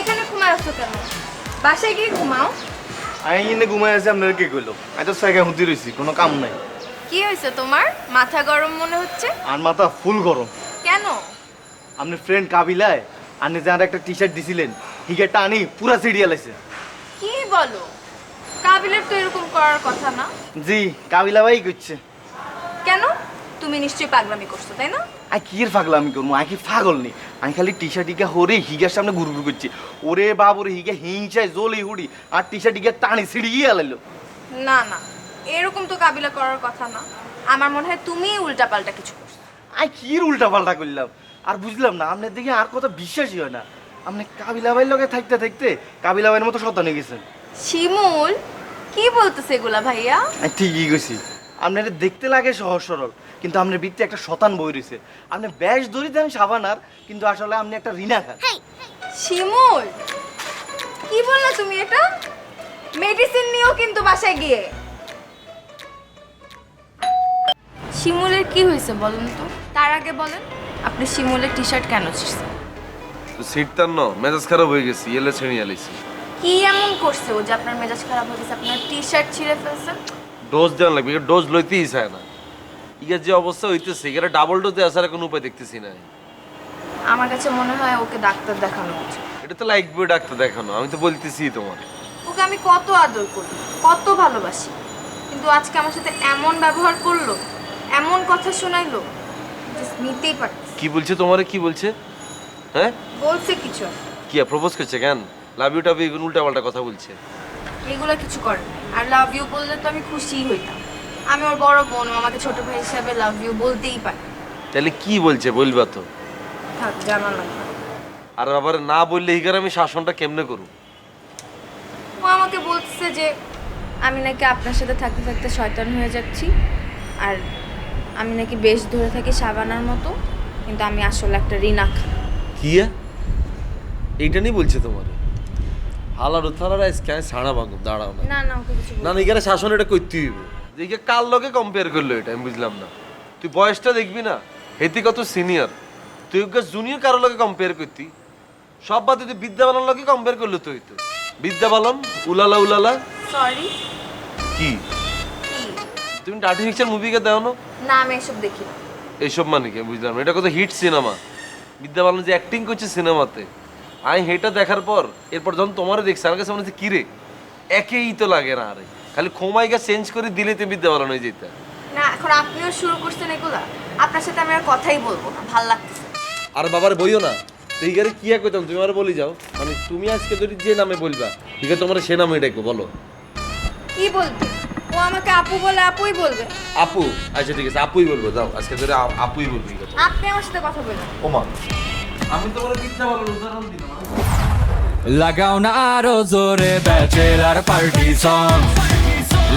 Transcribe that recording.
এখানে আছো কেন? বাসায় ঘুমাও। আমি তো রইছি কোনো কাম নাই। কি হয়েছে তোমার? মাথা গরম মনে হচ্ছে? আর মাথা ফুল গরম। কেন? আপনি ফ্রেন্ড কাবিলায় আপনি একটা টি শার্ট পুরা সিরিয়াল কি বলো? তো এরকম করার কথা না। জি কাবিলা ভাই করছে। কেন? তুমি নিশ্চয়ই পাগলামি করছ তাই না? আই কি এর পাগলা আমি করব? আমি কি পাগল নি? আমি খালি টি শার্ট ইগা হরে হিগার সামনে ঘুর ঘুর করছি। ওরে বাপ ওরে হিগা হিংসায় জলি হুড়ি আর টি শার্ট ইগা টানি সিঁড়ি গিয়ে আলাইলো। না না এরকম তো কাবিলা করার কথা না। আমার মনে হয় তুমি উল্টাপাল্টা কিছু করছ। আই কি উল্টা পাল্টা করলাম? আর বুঝলাম না আপনার দেখে আর কথা বিশ্বাসই হয় না। আপনি কাবিলা ভাইয়ের লগে থাকতে থাকতে কাবিলা ভাইয়ের মতো সন্তান হয়ে গেছেন। শিমুল কি বলতেছে এগুলা ভাইয়া? ঠিকই গেছি আপনার দেখতে লাগে সহজ সরল। কিন্তু আপনার বৃত্তি একটা শতান বই রয়েছে। আপনি ব্যাস ধরি দেন সাবানার কিন্তু আসলে আপনি একটা রিনা খান। শিমুল কি বললে তুমি এটা? মেডিসিন নিও কিন্তু বাসায় গিয়ে। শিমুলের কি হয়েছে বলুন তো? তার আগে বলেন আপনি শিমুলের টি শার্ট কেন ছিঁড়ছেন? সিটটার ন মেজাজ খারাপ হয়ে গেছে এলে ছেড়ে আলিছি কি এমন করছে ও যে আপনার মেজাজ খারাপ হয়ে গেছে? আপনার টি শার্ট ছিঁড়ে ফেলছেন ডোজ দেওয়া লাগবে ডোজ লইতেই চায় না। ইগের যে অবস্থা হইতেছে এখানে ডাবল ডোজে আসার কোনো উপায় দেখতেছি না। আমার কাছে মনে হয় ওকে ডাক্তার দেখানো উচিত। এটা তো লাগবে ডাক্তার দেখানো আমি তো বলতেছি তোমার ওকে আমি কত আদর করি কত ভালোবাসি। কিন্তু আজকে আমার সাথে এমন ব্যবহার করল এমন কথা শোনাইলো just নিতেই পারতেছি কি বলছে তোমারে কি বলছে? হ্যাঁ? বলছে কিছু। কি প্রপোজ করছে কেন? লাভ ইউ টাভ এগুলো উল্টা পাল্টা কথা বলছে। এগুলো কিছু করে নাই। আর লাভ ইউ বললে তো আমি খুশিই হইতাম। আমি ওর বড় বোন ও আমাকে ছোট ভাই হিসাবে লাভ ইউ বলতেই পারে। তাহলে কি বলছে বলবা তো? থাক জানা লাগবে। না। আর আবার না বললে হিগার আমি শাসনটা কেমনে করব? ও আমাকে বলছে যে আমি নাকি আপনার সাথে থাকতে থাকতে শয়তান হয়ে যাচ্ছি আর আমি নাকি বেশ ধরে থাকি সাবানার মতো কিন্তু আমি আসলে একটা রিনা খান। কি এইটা নিয়ে বলছে তোমার? হালার উথালার আজকে আমি ছাড়া ভাঙব দাঁড়াও না। না না ওকে কিছু না না এখানে শাসন এটা করতে হইব। দেখে কার লগে কম্পেয়ার করল এটা? আমি বুঝলাম না। তুই বয়সটা দেখবি না? হেতি কত সিনিয়র তুই ওকে জুনিয়র কারোর লগে কম্পেয়ার করতি? সব বাদে তুই বিদ্যা বালন লগে কম্পেয়ার করল তুই তো বিদ্যা বালন উলালা উলালা। সরি কি? তুমি ডাটি পিকচার মুভিকে দাও না না আমি এসব দেখি না। এইসব মানে কি? বুঝলাম। এটা কত হিট সিনেমা বিদ্যা বালন যে অ্যাক্টিং করছে সিনেমাতে আমি হেটা দেখার পর এরপর যখন তোমারে দেখছি আমার কাছে মনে হচ্ছে কিরে একেই তো লাগে না আরে। খালি খোমাইকা চেঞ্জ করে দিলে তো বিদ্যা বালন হয়ে যেত না এখন আপনিও শুরু করছেন এগুলা। আপনার সাথে আমি আর কথাই বলব না ভালো লাগতেছে আর বাবার বইও না। তো এইখানে কি আর কইতাম তুমি আর বলি যাও। মানে তুমি আজকে যদি যে নামে বলবা ঠিক আছে তোমার সে নামে ডাকবো বলো। কি বলবে? ও আমাকে আপু বলে আপুই বলবে। আপু? আচ্ছা ঠিক আছে আপুই বলব যাও আজকে ধরে আ- আপুই বলব আপনি আমার সাথে কথা বলবেন ওমা আমি তোমার বিদ্যা বালন উদাহরণ দিলাম। লাগাও না আরও জোরে ব্যাচেলার পার্টি সং